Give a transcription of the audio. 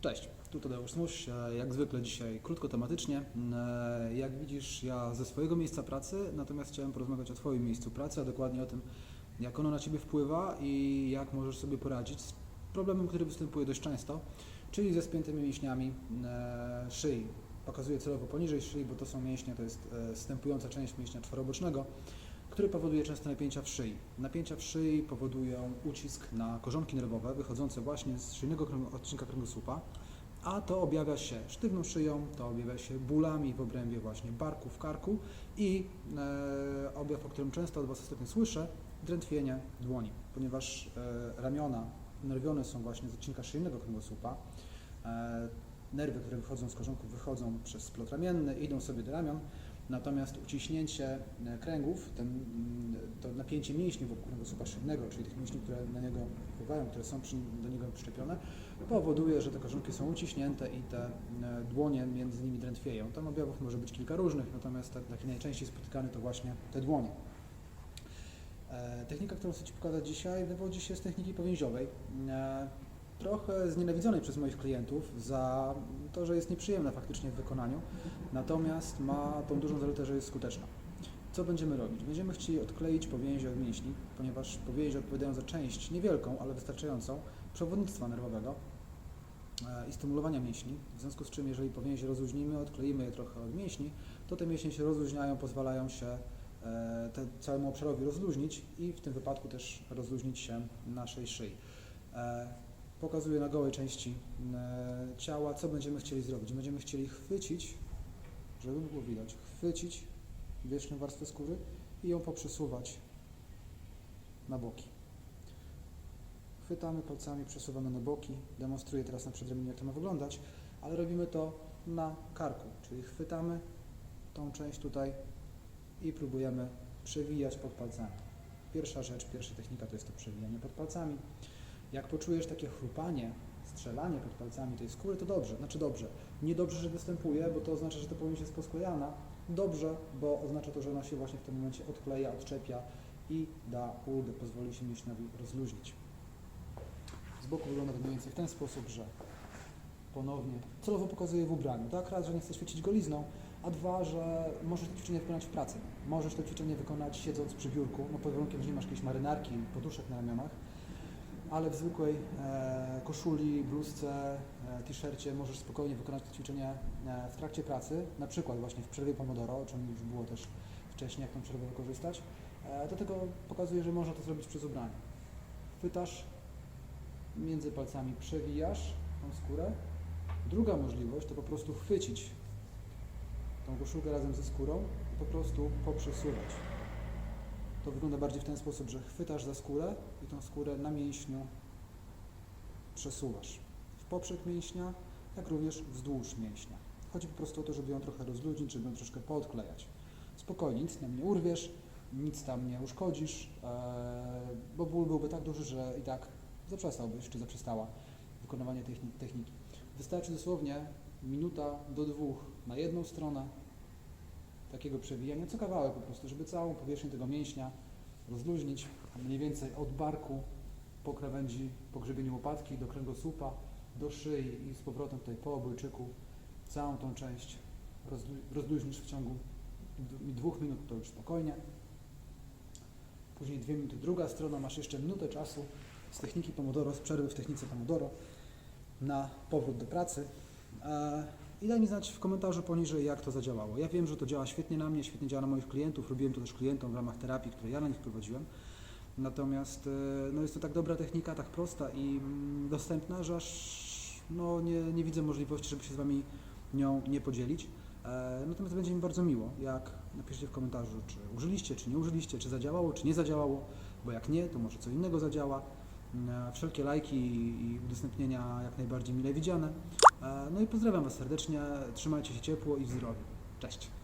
Cześć, tu Tadeusz Smuś. E, Jak zwykle dzisiaj krótko tematycznie. E, Jak widzisz, ja ze swojego miejsca pracy, natomiast chciałem porozmawiać o Twoim miejscu pracy, a dokładnie o tym, jak ono na Ciebie wpływa i jak możesz sobie poradzić z problemem, który występuje dość często, czyli ze spiętymi mięśniami e, szyi. Pokazuję celowo poniżej szyi, bo to są mięśnie, to jest e, stępująca część mięśnia czworobocznego, który powoduje często napięcia w szyi. Napięcia w szyi powodują ucisk na korzonki nerwowe wychodzące właśnie z szyjnego odcinka kręgosłupa, a to objawia się sztywną szyją, to objawia się bólami w obrębie właśnie barku, w karku i e, objaw, o którym często od Was ostatnio słyszę, drętwienie dłoni, ponieważ e, ramiona nerwione są właśnie z odcinka szyjnego kręgosłupa. E, nerwy, które wychodzą z korzonków, wychodzą przez splot ramienny, idą sobie do ramion, natomiast uciśnięcie e, kręgów, ten, mm, to napięcie mięśni wokół kręgosłupa szyjnego, czyli tych mięśni, które na niego wpływają, które są przy, do niego przyczepione, powoduje, że te korzonki są uciśnięte i te e, dłonie między nimi drętwieją. Tam objawów może być kilka różnych, natomiast tak- taki najczęściej spotykany to właśnie te dłonie. E, Technika, którą chcę Ci pokazać dzisiaj, wywodzi się z techniki powięziowej. E, Trochę znienawidzonej przez moich klientów za to, że jest nieprzyjemna faktycznie w wykonaniu, natomiast ma tą dużą zaletę, że jest skuteczna. Co będziemy robić? Będziemy chcieli odkleić powięzie od mięśni, ponieważ powięzie odpowiadają za część niewielką, ale wystarczającą przewodnictwa nerwowego e, i stymulowania mięśni. W związku z czym, jeżeli powięzie rozluźnimy, odkleimy je trochę od mięśni, to te mięśnie się rozluźniają, pozwalają się e, te, całemu obszarowi rozluźnić i w tym wypadku też rozluźnić się naszej szyi. E, Pokazuję na gołej części e, ciała, co będziemy chcieli zrobić. Będziemy chcieli chwycić, żeby było widać, chwycić wierzchnią warstwę skóry i ją poprzesuwać na boki. Chwytamy palcami, przesuwamy na boki. Demonstruję teraz na przedramieniu, jak to ma wyglądać, ale robimy to na karku, czyli chwytamy tą część tutaj i próbujemy przewijać pod palcami. Pierwsza rzecz, pierwsza technika to jest to przewijanie pod palcami. Jak poczujesz takie chrupanie, strzelanie pod palcami tej skóry, to dobrze, znaczy dobrze. Niedobrze, że występuje, bo to oznacza, że to powinien jest posklejana. Dobrze, bo oznacza to, że ona się właśnie w tym momencie odkleja, odczepia i da ulgę, pozwoli się mięśniowi rozluźnić. Z boku wygląda to mniej więcej w ten sposób, że ponownie celowo pokazuję w ubraniu. Tak, raz, że nie chcę świecić golizną, a dwa, że możesz to ćwiczenie wykonać w pracy. Możesz to ćwiczenie wykonać siedząc przy biurku, no pod warunkiem, że nie masz jakiejś marynarki, poduszek na ramionach, ale w zwykłej e, koszuli, bluzce, e, t-shircie możesz spokojnie wykonać to ćwiczenie e, w trakcie pracy, na przykład właśnie w przerwie Pomodoro, o czym już było też wcześniej, jak tę przerwę wykorzystać. E, do tego pokazuję, że można to zrobić przez ubranie. Chwytasz, między palcami przewijasz tą skórę. Druga możliwość to po prostu chwycić tą koszulkę razem ze skórą i po prostu poprzesuwać. To wygląda bardziej w ten sposób, że chwytasz za skórę i tą skórę na mięśniu przesuwasz. W poprzek mięśnia, jak również wzdłuż mięśnia. Chodzi po prostu o to, żeby ją trochę rozluźnić, żeby ją troszkę podklejać. Spokojnie, nic tam nie urwiesz, nic tam nie uszkodzisz, e, bo ból byłby tak duży, że i tak zaprzestałbyś, czy zaprzestała wykonywania techni- techniki. Wystarczy dosłownie minuta do dwóch na jedną stronę takiego przewijania, co kawałek po prostu, żeby całą powierzchnię tego mięśnia rozluźnić mniej więcej od barku po krawędzi, po grzebieniu łopatki do kręgosłupa, do szyi i z powrotem tutaj po obojczyku całą tą część rozlu- rozluźnisz w ciągu dwóch minut, to już spokojnie. Później dwie minuty druga strona, masz jeszcze minutę czasu z techniki Pomodoro, z przerwy w technice Pomodoro na powrót do pracy. I daj mi znać w komentarzu poniżej, jak to zadziałało. Ja wiem, że to działa świetnie na mnie, świetnie działa na moich klientów. Robiłem to też klientom w ramach terapii, które ja na nich prowadziłem. Natomiast e, no jest to tak dobra technika, tak prosta i mm, dostępna, że aż no, nie, nie widzę możliwości, żeby się z Wami nią nie podzielić. E, Natomiast będzie mi bardzo miło, jak napiszecie w komentarzu, czy użyliście, czy nie użyliście, czy zadziałało, czy nie zadziałało, bo jak nie, to może co innego zadziała. E, Wszelkie lajki i udostępnienia jak najbardziej mile widziane. E, No i pozdrawiam Was serdecznie, trzymajcie się ciepło i w zdrowiu. Cześć!